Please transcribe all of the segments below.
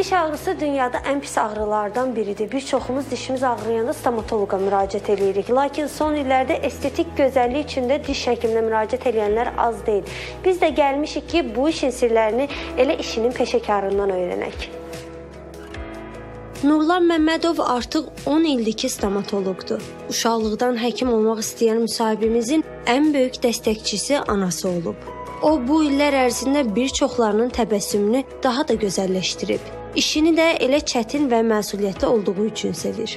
Diş ağrısı dünyada ən pis ağrılardan biridir. Bir çoxumuz dişimiz ağrıyanda stomatoloqa müraciət edirik. Lakin son illərdə estetik gözəllik üçün də diş həkiminə müraciət edənlər az deyil. Biz də gəlmişik ki, bu işin sirlərini elə işinin peşəkarından öyrənək. Nurlan Məmmədov artıq 10 ildir ki, stomatoloqdur. Uşaqlıqdan həkim olmaq istəyən müsahibimizin ən böyük dəstəkçisi anası olub. O bu illər ərzində bir çoxlarının təbəssümünü daha da gözəlləşdirib. İşini də elə çətin və məsuliyyətli olduğu üçün sevir.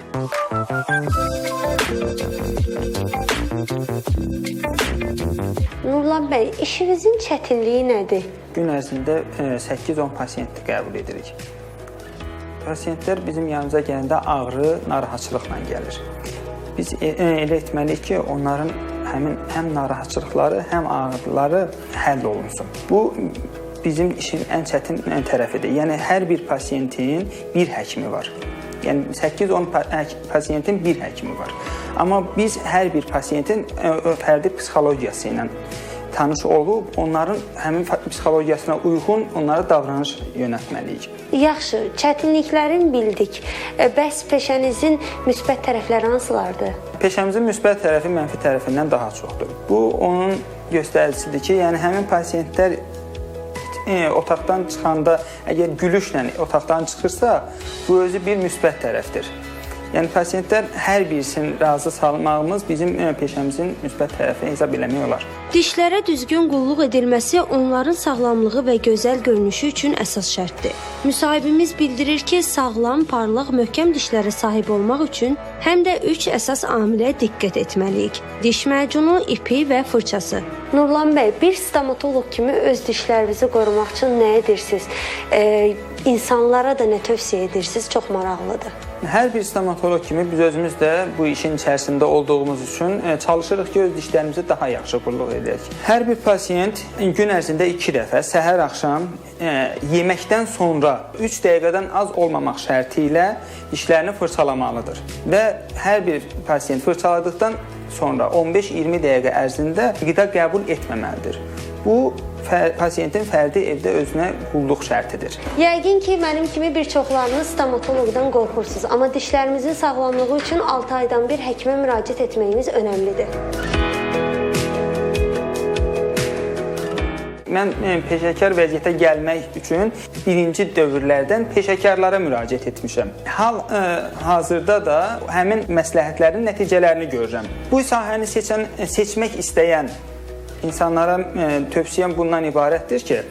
Nurlan bəy, işinizin çətinliyi nədir? Gün ərzində e, 8-10 pasiyent qəbul edirik. Pasiyentlər bizim yanımıza gələndə ağrı, narahatçılıqla gəlir. Biz e, e, elə etməliyik ki, onların həmin həm narahatçılıqları, həm ağrıları həll olunsun. Bu bizim işin ən çətin ən tərəfidir. Yəni hər bir pasiyentin bir həkimi var. Yəni 8-10 pa pasiyentin bir həkimi var. Amma biz hər bir pasiyentin fərdi psixologiyası ilə tanış olub, onların həmin psixologiyasına uyğun onlara davranış yönəltməliyik. Yaxşı, çətinliklərin bildik. E, Bəs peşənizin müsbət tərəfləri hansılardır? Peşəmizin müsbət tərəfi mənfi tərəfindən daha çoxdur. Bu onun göstəricisidir ki, yəni həmin pasiyentlər e, otaqdan çıxanda əgər gülüşlə otaqdan çıxırsa, bu özü bir müsbət tərəfdir. Yəni pasiyentlər hər birisini razı salmağımız bizim e, peşəmizin müsbət tərəfi hesab eləmək olar. Dişlərə düzgün qulluq edilməsi onların sağlamlığı və gözəl görünüşü üçün əsas şərtdir. Müsahibimiz bildirir ki, sağlam, parlaq, möhkəm dişlərə sahib olmaq üçün həm də 3 əsas amilə diqqət etməliyik. Diş macunu, ipi və fırçası. Nurlan bəy, bir stomatoloq kimi öz dişlərinizi qorumaq üçün nə edirsiniz? E, insanlara da nə tövsiyə edirsiniz? Çox maraqlıdır. Hər bir stomatoloq kimi biz özümüz də bu işin içərisində olduğumuz üçün e, çalışırıq ki, öz dişlərimizi daha yaxşı qulluq edək. Hər bir pasiyent gün ərzində 2 dəfə səhər axşam e, yeməkdən sonra 3 dəqiqədən az olmamaq şərti ilə dişlərini fırçalamalıdır. Və hər bir pasiyent fırçaladıqdan sonra 15-20 dəqiqə ərzində qida qəbul etməməlidir. Bu fər pasiyentin fərdi evdə özünə qulluq şərtidir. Yəqin ki, mənim kimi bir çoxlarınız stomatoloqdan qorxursunuz, amma dişlərimizin sağlamlığı üçün 6 aydan bir həkimə müraciət etməyimiz önəmlidir. Mən e, peşəkar vəziyyətə gəlmək üçün birinci dövrlərdən peşəkarlara müraciət etmişəm. Hal ə, hazırda da həmin məsləhətlərin nəticələrini görürəm. Bu sahəni seçən seçmək istəyən insanlara ə, tövsiyəm bundan ibarətdir ki,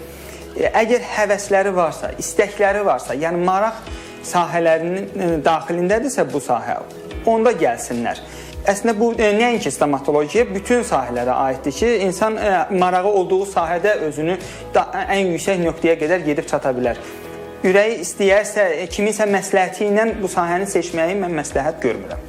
əgər həvəsləri varsa, istəkləri varsa, yəni maraq sahələrinin daxilindədirsə bu sahə, onda gəlsinlər. Əslində bu e, nəinki stomatologiya, bütün sahələrə aiddir ki, insan e, marağı olduğu sahədə özünü da, ən yüksək nöqtəyə qədər gedib çata bilər. Ürəyi istəyərsə, e, kiminsə məsləhəti ilə bu sahəni seçməyi mən məsləhət görmürəm.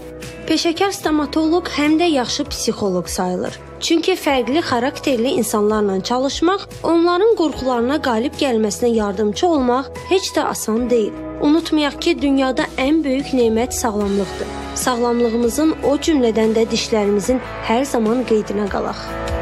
Peşəkar stomatoloq həm də yaxşı psixoloq sayılır. Çünki fərqli xarakterli insanlarla çalışmaq, onların qorxularına qalib gəlməsinə yardımçı olmaq heç də asan deyil. Unutmayaq ki, dünyada ən böyük nemət sağlamlıqdır. Sağlamlığımızın o cümlədən də dişlərimizin hər zaman qeydinə qalaq.